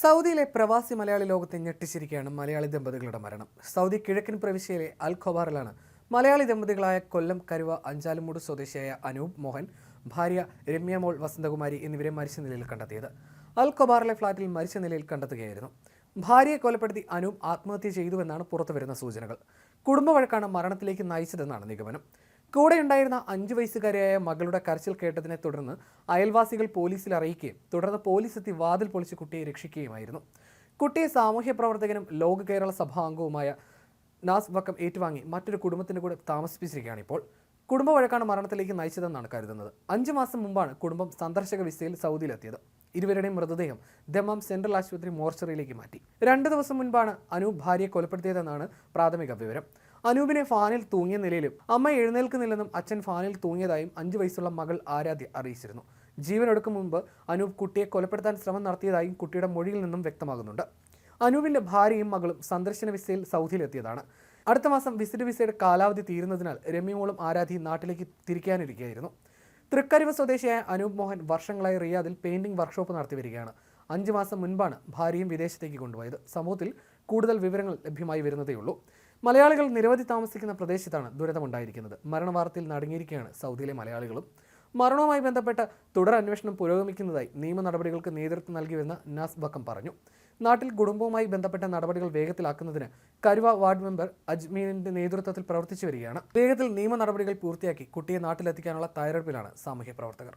സൗദിയിലെ പ്രവാസി മലയാളി ലോകത്തെ ഞെട്ടിച്ചിരിക്കുകയാണ് മലയാളി ദമ്പതികളുടെ മരണം. സൗദി കിഴക്കൻ പ്രവിശ്യയിലെ അൽ ഖൊബാറിലാണ് മലയാളി ദമ്പതികളായ കൊല്ലം കരുവ അഞ്ചാലുമൂട് സ്വദേശിയായ അനൂപ് മോഹൻ ഭാര്യ രമ്യമോൾ വസന്തകുമാരി എന്നിവരെ മരിച്ച നിലയിൽ കണ്ടെത്തിയത്. അൽ ഖൊബാറിലെ ഫ്ളാറ്റിൽ മരിച്ച നിലയിൽ കണ്ടെത്തുകയായിരുന്നു. ഭാര്യയെ കൊലപ്പെടുത്തി അനൂപ് ആത്മഹത്യ ചെയ്തുവെന്നാണ് പുറത്തുവരുന്ന സൂചനകൾ. കുടുംബ വഴക്കാണ് മരണത്തിലേക്ക് നയിച്ചതെന്നാണ് നിഗമനം. കൂടെയുണ്ടായിരുന്ന അഞ്ചു വയസ്സുകാരിയായ മകളുടെ കരച്ചിൽ കേട്ടതിനെ തുടർന്ന് അയൽവാസികൾ പോലീസിൽ അറിയിക്കുകയും തുടർന്ന് പോലീസ് എത്തി വാതിൽ പൊളിച്ച് കുട്ടിയെ രക്ഷിക്കുകയുമായിരുന്നു. കുട്ടിയെ സാമൂഹ്യ പ്രവർത്തകനും ലോക കേരള സഭാ അംഗവുമായ നാസ് വക്കം ഏറ്റുവാങ്ങി മറ്റൊരു കുടുംബത്തിന്റെ കൂടെ താമസിപ്പിച്ചിരിക്കുകയാണ് ഇപ്പോൾ. കുടുംബ വഴക്കാണ് മരണത്തിലേക്ക് നയിച്ചതെന്നാണ് കരുതുന്നത്. അഞ്ചു മാസം മുമ്പാണ് കുടുംബം സന്ദർശക വിസയിൽ സൗദിയിലെത്തിയത്. ഇരുവരുടെയും മൃതദേഹം ദമാം സെൻട്രൽ ആശുപത്രി മോർച്ചറിയിലേക്ക് മാറ്റി. രണ്ട് ദിവസം മുൻപാണ് അനൂപ് ഭാര്യയെ കൊലപ്പെടുത്തിയതെന്നാണ് പ്രാഥമിക വിവരം. അനൂപിനെ ഫാനിൽ തൂങ്ങിയ നിലയിലും അമ്മ എഴുന്നേൽക്കുന്നില്ലെന്നും അച്ഛൻ ഫാനിൽ തൂങ്ങിയതായും അഞ്ചു വയസ്സുള്ള മകൾ ആരാധ്യ അറിയിച്ചിരുന്നു. ജീവനൊടുക്കും മുമ്പ് അനൂപ് കുട്ടിയെ കൊലപ്പെടുത്താൻ ശ്രമം നടത്തിയതായും കുട്ടിയുടെ മൊഴിയിൽ നിന്നും വ്യക്തമാകുന്നുണ്ട്. അനൂപിന്റെ ഭാര്യയും മകളും സന്ദർശന വിസയിൽ സൗദിയിലെത്തിയതാണ്. അടുത്ത മാസം വിസിറ്റ് വിസയുടെ കാലാവധി തീരുന്നതിനാൽ രമ്യമോളും ആരാധി നാട്ടിലേക്ക് തിരിക്കാനിരിക്കുകയായിരുന്നു തൃക്കരിവ സ്വദേശിയായ അനൂപ് മോഹൻ വർഷങ്ങളായി റിയാദിൽ പെയിന്റിംഗ് വർക്ക്ഷോപ്പ് നടത്തി വരികയാണ്. അഞ്ച് മാസം മുൻപാണ് ഭാര്യയും വിദേശത്തേക്ക് കൊണ്ടുപോയത്. സമൂഹത്തിൽ കൂടുതൽ വിവരങ്ങൾ ലഭ്യമായി വരുന്നതേയുള്ളൂ. മലയാളികൾ നിരവധി താമസിക്കുന്ന പ്രദേശത്താണ് ദുരിതമുണ്ടായിരിക്കുന്നത്. മരണവാർത്തയിൽ നടുങ്ങിയിരിക്കുകയാണ് സൗദിയിലെ മലയാളികളും. മരണവുമായി ബന്ധപ്പെട്ട് തുടർ അന്വേഷണം പുരോഗമിക്കുന്നതായി നിയമ നടപടികൾക്ക് നേതൃത്വം നൽകിയെന്ന് നാസ് ബക്കം പറഞ്ഞു. നാട്ടിൽ കുടുംബവുമായി ബന്ധപ്പെട്ട നടപടികൾ വേഗത്തിലാക്കുന്നതിന് കരുവ വാർഡ് മെമ്പർ അജ്മീനിന്റെ നേതൃത്വത്തിൽ പ്രവർത്തിച്ചു വരികയാണ്. വേഗത്തിൽ നിയമ നടപടികൾ പൂർത്തിയാക്കി കുട്ടിയെ നാട്ടിലെത്തിക്കാനുള്ള തയ്യാറെടുപ്പിലാണ് സാമൂഹ്യ പ്രവർത്തകർ.